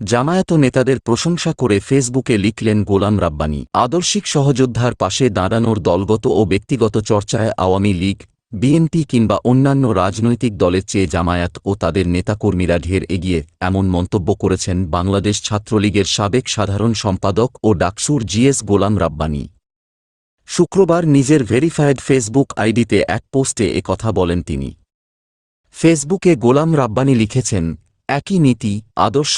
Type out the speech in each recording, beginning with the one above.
জামায়াত নেতাদের প্রশংসা করে ফেসবুকে লিখলেন গোলাম রাব্বানি, আদর্শিক সহযোদ্ধার পাশে দাঁড়ানোর দলগত ও ব্যক্তিগত চর্চায় আওয়ামী লীগ, বিএনপি কিংবা অন্যান্য রাজনৈতিক দলের চেয়ে জামায়াত ও তাদের নেতাকর্মীরা ঢের এগিয়ে, এমন মন্তব্য করেছেন বাংলাদেশ ছাত্রলীগের সাবেক সাধারণ সম্পাদক ও ডাকসুর জিএস গোলাম রাব্বানি। শুক্রবার নিজের ভেরিফায়েড ফেসবুক আইডিতে এক পোস্টে কথা বলেন তিনি। ফেসবুকে গোলাম রাব্বানি লিখেছেন, একই নীতি, আদর্শ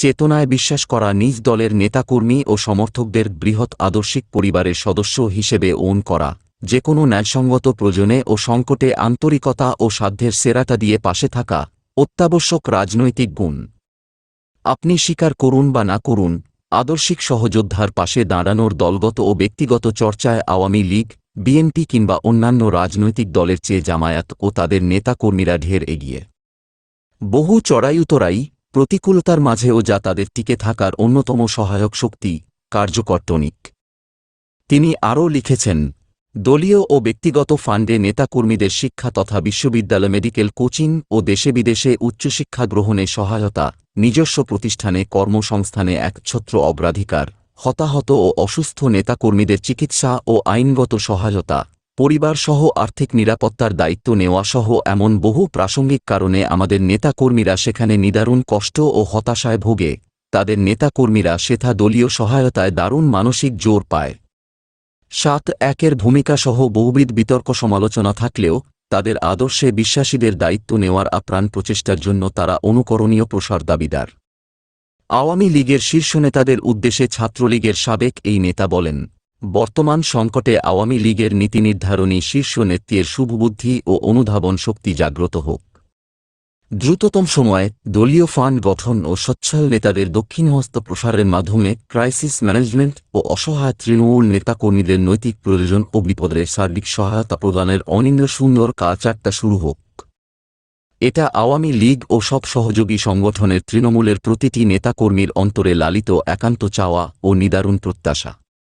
চেতনায় বিশ্বাস করা নিজ দলের নেতাকর্মী ও সমর্থকদের বৃহৎ আদর্শিক পরিবারের সদস্য হিসেবে ওন করা যে কোনো ন্যায়সঙ্গত প্রয়োজনে ও সংকটে আন্তরিকতা ও সাধ্যের সেরাটা দিয়ে পাশে থাকা, অত্যাবশ্যক রাজনৈতিক গুণ। আপনি স্বীকার করুন বা না করুন, আদর্শিক সহযোদ্ধার পাশে দাঁড়ানোর দলগত ও ব্যক্তিগত চর্চায় আওয়ামী লীগ, বিএনপি কিংবা অন্যান্য রাজনৈতিক দলের চেয়ে জামায়াত ও তাদের নেতাকর্মীরা ঢের এগিয়ে। বহু চড়াইউতরাই প্রতিকূলতার মাঝেও যা তাদের টিকে থাকার অন্যতম সহায়ক শক্তি, কার্যকর টনিক। তিনি আরও লিখেছেন, দলীয় ও ব্যক্তিগত ফান্ডে নেতাকর্মীদের শিক্ষা তথা বিশ্ববিদ্যালয় মেডিকেল কোচিং ও দেশে বিদেশে উচ্চশিক্ষা গ্রহণে সহায়তা, নিজস্ব প্রতিষ্ঠানে কর্মসংস্থানে একছত্র অগ্রাধিকার, হতাহত ও অসুস্থ নেতাকর্মীদের চিকিৎসা ও আইনগত সহায়তা পরিবারসহ আর্থিক নিরাপত্তার দায়িত্ব নেওয়াসহ এমন বহু প্রাসঙ্গিক কারণে আমাদের নেতাকর্মীরা সেখানে নিদারুণ কষ্ট ও হতাশায় ভোগে। তাদের নেতাকর্মীরা সেথা দলীয় সহায়তায় দারুণ মানসিক জোর পায়। সাত একের ভূমিকাসহ বহুবিধ বিতর্ক সমালোচনা থাকলেও, তাদের আদর্শে বিশ্বাসীদের দায়িত্ব নেওয়ার আপ্রাণ প্রচেষ্টার জন্য তারা অনুকরণীয় প্রসার দাবিদার। আওয়ামী লীগের শীর্ষ নেতাদের উদ্দেশ্যে ছাত্রলীগের সাবেক এই নেতা বলেন বর্তমান সংকটে আওয়ামী লীগের নীতি নির্ধারণী শীর্ষ নেত্রীর শুভবুদ্ধি ও অনুধাবন শক্তি জাগ্রত হোক। দ্রুততম সময়ে দলীয় ফান্ড গঠন ও স্বচ্ছল নেতাদের দক্ষিণহস্ত প্রসারের মাধ্যমে ক্রাইসিস ম্যানেজমেন্ট ও অসহায় তৃণমূল নেতাকর্মীদের নৈতিক প্রয়োজন ও বিপদের সার্বিক সহায়তা প্রদানের অনিন্দ সুন্দর কালচারটা শুরু হোক। এটা আওয়ামী লীগ ও সব সহযোগী সংগঠনের তৃণমূলের প্রতিটি নেতাকর্মীর অন্তরে লালিত একান্ত চাওয়া ও নিদারুণ প্রত্যাশা।